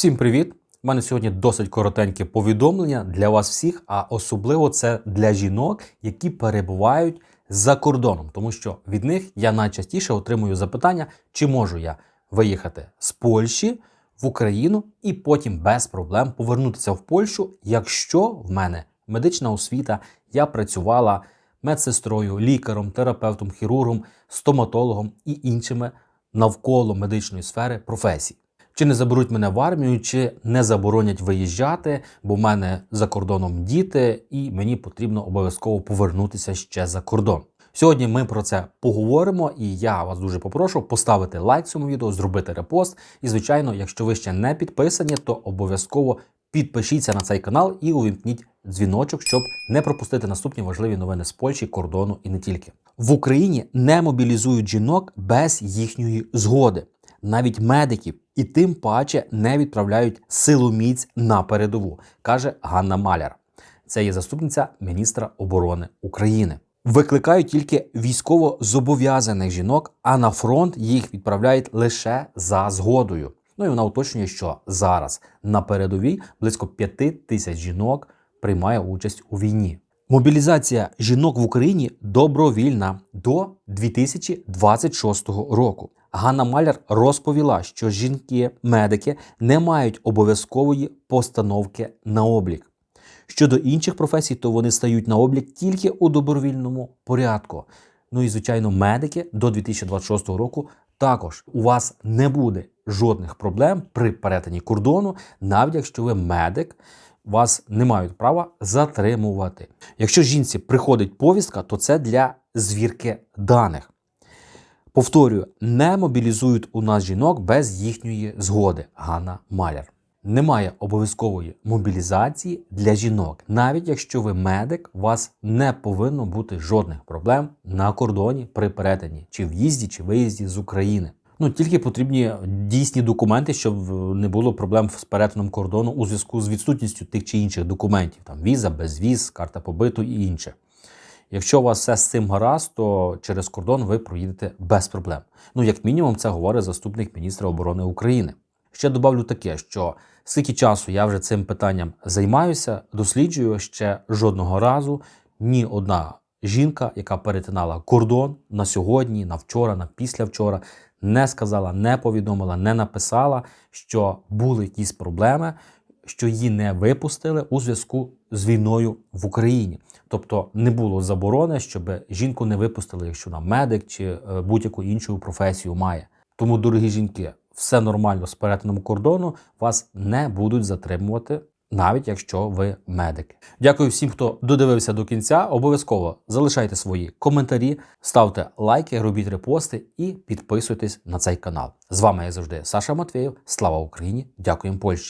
Всім привіт! У мене сьогодні досить коротеньке повідомлення для вас всіх, а особливо це для жінок, які перебувають за кордоном, тому що від них я найчастіше отримую запитання, чи можу я виїхати з Польщі в Україну і потім без проблем повернутися в Польщу, якщо в мене медична освіта, я працювала медсестрою, лікарем, терапевтом, хірургом, стоматологом і іншими навколо медичної сфери професій. Чи не заберуть мене в армію, чи не заборонять виїжджати, бо в мене за кордоном діти, і мені потрібно обов'язково повернутися ще за кордон. Сьогодні ми про це поговоримо, і я вас дуже попрошу поставити лайк цьому відео, зробити репост. І, звичайно, якщо ви ще не підписані, то обов'язково підпишіться на цей канал і увімкніть дзвіночок, щоб не пропустити наступні важливі новини з Польщі, кордону і не тільки. В Україні не мобілізують жінок без їхньої згоди, навіть медиків, і тим паче не відправляють силоміць на передову, каже Ганна Маляр. Це є заступниця міністра оборони України. Викликають тільки військово зобов'язаних жінок, а на фронт їх відправляють лише за згодою. Ну і вона уточнює, що зараз на передовій близько п'яти тисяч жінок приймає участь у війні. Мобілізація жінок в Україні добровільна до 2026 року. Ганна Маляр розповіла, що жінки-медики не мають обов'язкової постановки на облік. Щодо інших професій, то вони стають на облік тільки у добровільному порядку. Ну і звичайно, медики до 2026 року також у вас не буде жодних проблем при перетині кордону, навіть якщо ви медик. Вас не мають права затримувати. Якщо жінці приходить повістка, то це для звірки даних. Повторюю, не мобілізують у нас жінок без їхньої згоди. Ганна Маляр. Немає обов'язкової мобілізації для жінок. Навіть якщо ви медик, у вас не повинно бути жодних проблем на кордоні при перетині, чи в'їзді, чи виїзді з України. Ну тільки потрібні дійсні документи, щоб не було проблем з перетином кордону у зв'язку з відсутністю тих чи інших документів, там віза, безвіз, карта побиту і інше. Якщо у вас все з цим гаразд, то через кордон ви проїдете без проблем. Ну, як мінімум, це говорить заступник міністра оборони України. Ще добавлю таке, що скільки часу я вже цим питанням займаюся, досліджую ще жодного разу ні одна жінка, яка перетинала кордон на сьогодні, на вчора, на післявчора, не сказала, не повідомила, не написала, що були якісь проблеми, що її не випустили у зв'язку з війною в Україні. Тобто не було заборони, щоб жінку не випустили, якщо вона медик чи е, будь-яку іншу професію має. Тому, дорогі жінки, все нормально з перетином кордону, вас не будуть затримувати. Навіть якщо ви медики. Дякую всім, хто додивився до кінця. Обов'язково залишайте свої коментарі, ставте лайки, робіть репости і підписуйтесь на цей канал. З вами як завжди Саша Матвєєв. Слава Україні! Дякуємо Польщі!